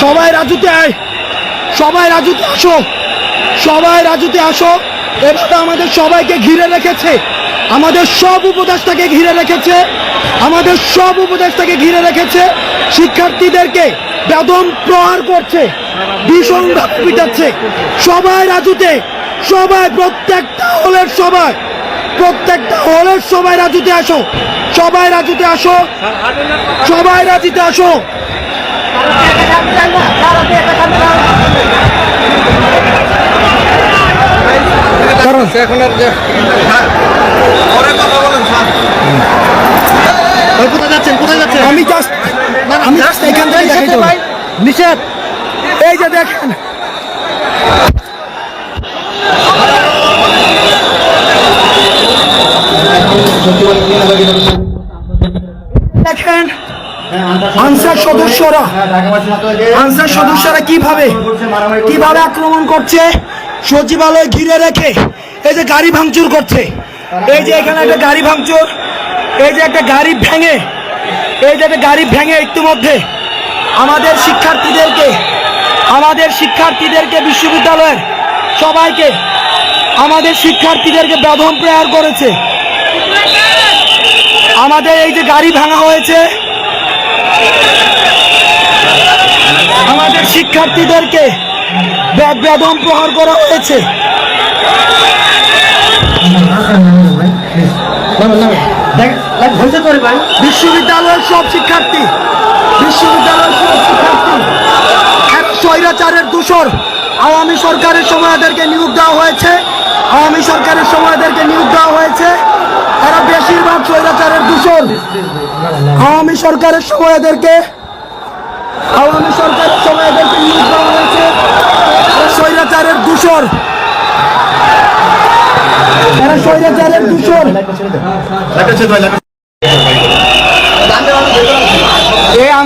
সবাই রাজুতে আয়। সবাই রাজুতে আসো। সবাই রাজুতে আসো। এভাবে আমাদের সবাইকে ঘিরে রেখেছে। আমাদের সব উপদেশটাকে ঘিরে রেখেছে। আমাদের সব উপদেশটাকে ঘিরে রেখেছে। শিক্ষার্থীদেরকে বেদম প্রহার করছে। ভীষণ পিটাচ্ছে। সবাই রাজুতে। সবাই, প্রত্যেকটা হলের সবাই। প্রত্যেকটা হলের সবাই রাজুতে আসো। সবাই রাজুতে আসো। সবাই রাজুতে আসো। কারণ এখন আর ভাই কোথায় যাচ্ছেন কোথায় যাচ্ছেন আমি জাস্ট আমি জাস্ট এখান থেকে নিষেধ। এই যে দেখেন। আনসার সদস্যরা আনসার সদস্যরা কীভাবে কীভাবে আক্রমণ করছে? সচিবালয় ঘিরে রেখে এই যে গাড়ি ভাঙচুর করছে এই যে এখানে একটা গাড়ি ভাঙচুর এই যে একটা গাড়ি ভেঙে এই যে একটা গাড়ি ভেঙে ইতিমধ্যে আমাদের শিক্ষার্থীদেরকে আমাদের শিক্ষার্থীদেরকে বিশ্ববিদ্যালয়ের সবাইকে আমাদের শিক্ষার্থীদেরকে বেদম প্রেয়ার করেছে। আমাদের এই যে গাড়ি ভাঙা হয়েছে আমাদের শিক্ষার্থীদেরকে ব্যাগ বেদম প্রহার করা হয়েছে। বিশ্ববিদ্যালয়ের সব শিক্ষার্থী বিশ্ববিদ্যালয়ের সব শিক্ষার্থী এক স্বৈরাচারের দূষর আওয়ামী সরকারের সময় এদেরকে নিয়োগ দেওয়া হয়েছে। আওয়ামী সরকারের সময় এদেরকে নিয়োগ দেওয়া হয়েছে। তারা বেশিরভাগ স্বৈরাচারের দূষণ। আওয়ামী সরকারের সময় এদেরকে আওয়ামী সরকারের সময় এদেরকে নিয়োগ দেওয়া হয়েছে। স্বৈরাচারের দূষর এরা স্বৈরাচারের দূষর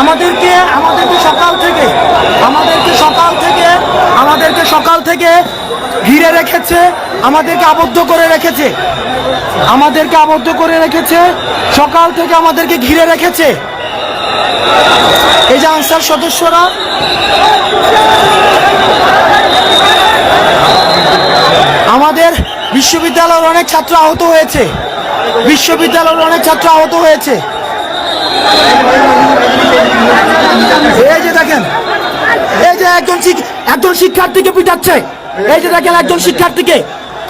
আমাদেরকে আমাদেরকে সকাল থেকে, আমাদেরকে সকাল থেকে, আমাদেরকে সকাল থেকে ঘিরে রেখেছে, আমাদেরকে আবদ্ধ করে রেখেছে, আমাদেরকে আবদ্ধ করে রেখেছে, সকাল থেকে আমাদেরকে ঘিরে রেখেছে। এই যে আনসার সদস্যরা, আমাদের বিশ্ববিদ্যালয়ের অনেক ছাত্র আহত হয়েছে, বিশ্ববিদ্যালয়ের অনেক ছাত্র আহত হয়েছে। দেখেন একজন শিক্ষার্থীকে পিটাচ্ছে এই যে দেখেন একজন শিক্ষার্থীকে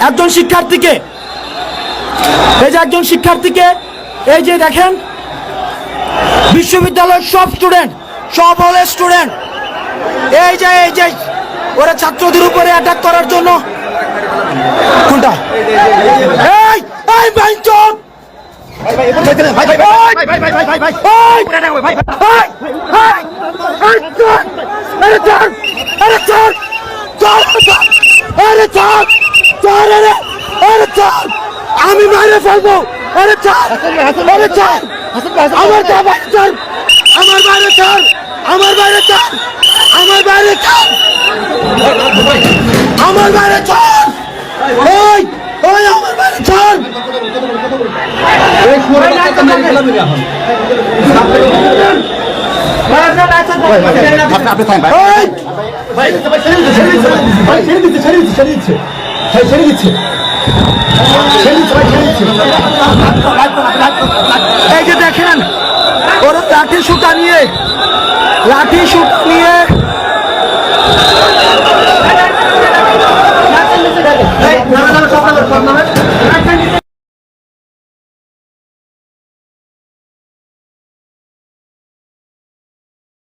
একজন শিক্ষার্থীকে এই যে একজন শিক্ষার্থীকে এই যে দেখেন বিশ্ববিদ্যালয়ের সব স্টুডেন্ট সব হলে স্টুডেন্ট এই যে এই যে ওরা ছাত্রদের উপরে অ্যাটাক করার জন্য কোনটা এই এই বাইঞ্চন আমি মারে ফেলব আরে চাল আরে চাল আমার বাইরে চাল আমার বাইরে চাল আমার বাইরে চাল আমার বাইরে চাল আমার বাইরে চাল ওই ওই আমার এই যে দেখেন ওরা লাঠি সুতা নিয়ে লাঠি সুতা নিয়ে